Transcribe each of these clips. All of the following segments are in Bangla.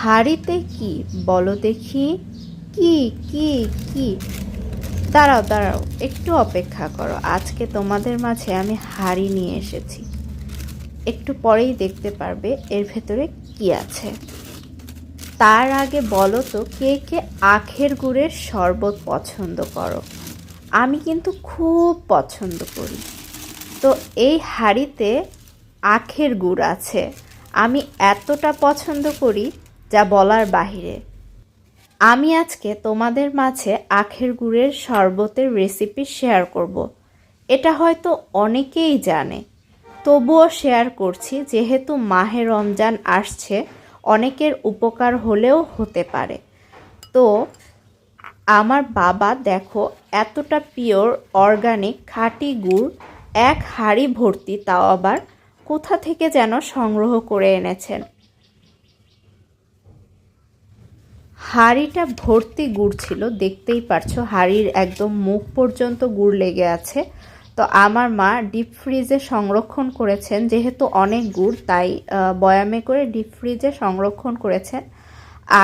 হাড়িতে কি? বলো দেখি। কি কি কি? দাঁড়াও দাঁড়াও, একটু অপেক্ষা করো। আজকে তোমাদের মাঝে আমি হাড়ি নিয়ে এসেছি। একটু পরেই দেখতে পারবে এর ভেতরে কি আছে। তার আগে বলো তো, কে কে আখের গুড়ের শরবত পছন্দ করো? আমি কিন্তু খুব পছন্দ করি। তো এই হাঁড়িতে আখের গুড় আছে। আমি এতটা পছন্দ করি যা বলার বাহিরে। আমি আজকে তোমাদের মাঝে আখের গুড়ের শরবতের রেসিপি শেয়ার করব। এটা হয়তো অনেকেই জানে। তবুও শেয়ার করছি, যেহেতু মাহে রমজান আসছে, অনেকের উপকার হলেও হতে পারে। তো, আমার বাবা দেখো, এতটা পিওর অর্গানিক খাঁটি গুড়, এক হাঁড়ি ভর্তি তাও আবার কোথা থেকে যেন সংগ্রহ করে এনেছেন। হাঁড়িটা ভর্তি গুড় ছিল, দেখতেই পারছ, হাঁড়ির একদম মুখ পর্যন্ত গুড় লেগে আছে। তো আমার মা ডিপ ফ্রিজে সংরক্ষণ করেছেন, যেহেতু অনেক গুড়, তাই বয়ামে করে ডিপ ফ্রিজে সংরক্ষণ করেছেন।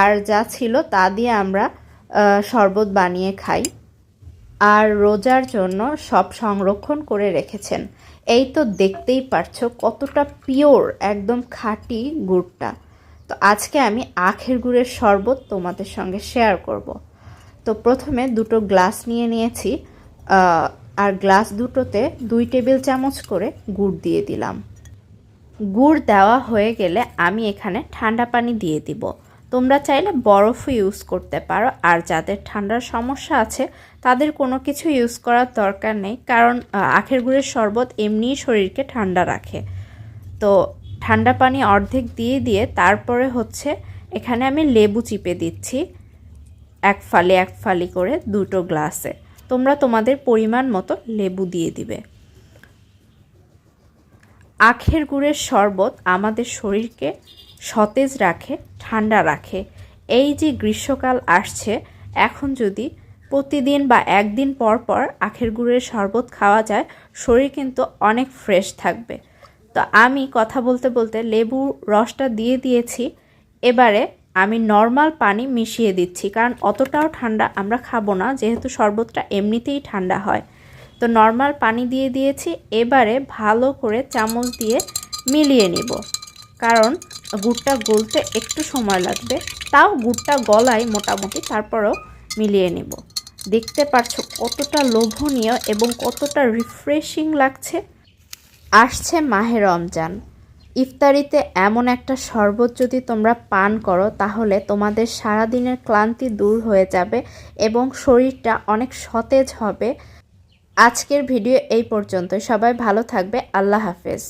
আর যা ছিল তা দিয়ে আমরা শরবত বানিয়ে খাই। আর রোজার জন্য সব সংরক্ষণ করে রেখেছেন। এই তো দেখতেই পারছ কতটা পিওর, একদম খাঁটি গুড়টা। তো আজকে আমি আখের গুড়ের শরবত তোমাদের সঙ্গে শেয়ার করব। তো প্রথমে দুটো গ্লাস নিয়ে নিয়েছি আর গ্লাস দুটোতে দুই টেবিল চামচ করে গুড় দিয়ে দিলাম। গুড় দেওয়া হয়ে গেলে আমি এখানে ঠান্ডা পানি দিয়ে দিব। তোমরা চাইলে বরফও ইউজ করতে পারো, আর যাদের ঠান্ডার সমস্যা আছে, তাদের কোনো কিছু ইউজ করার দরকার নেই, কারণ আখের গুড়ের শরবত এমনিই শরীরকে ঠান্ডা রাখে। তো ঠান্ডা পানি অর্ধেক দিয়ে দিয়ে তারপরে হচ্ছে এখানে আমি লেবু চিপে দিচ্ছি এক ফালি এক ফালি করে দুটো গ্লাসে। তোমরা তোমাদের পরিমাণ মতো লেবু দিয়ে দিবে। আখের গুড়ের শরবত আমাদের শরীরকে সতেজ রাখে, ঠান্ডা রাখে। এই যে গ্রীষ্মকাল আসছে, এখন যদি প্রতিদিন বা একদিন পর পর আখের গুড়ের শরবত খাওয়া যায়, শরীর কিন্তু অনেক ফ্রেশ থাকবে। তো আমি কথা বলতে বলতে লেবু রসটা দিয়ে দিয়েছি। এবারে আমি নর্মাল পানি মিশিয়ে দিচ্ছি, কারণ অতটাও ঠান্ডা আমরা খাব না, যেহেতু শরবতটা এমনিতেই ঠান্ডা হয়। তো নর্মাল পানি দিয়ে দিয়েছি, এবারে ভালো করে চামচ দিয়ে মিলিয়ে নিব। কারণ গুড়টা গলতে একটু সময় লাগবে, তাও গুড়টা গলায় মোটামুটি তারপরেও মিলিয়ে নিব। দেখতে পারছ কতটা লোভনীয় এবং কতটা রিফ্রেশিং লাগছে। আসছে মাহে রমজান। ইফতারিতে এমন একটা শরবত যদি তোমরা পান করো, তাহলে তোমাদের সারাদিনের ক্লান্তি দূর হয়ে যাবে এবং শরীরটা অনেক সতেজ হবে। আজকের ভিডিও এই পর্যন্ত সবাই ভালো থাকবে। আল্লাহ হাফেজ।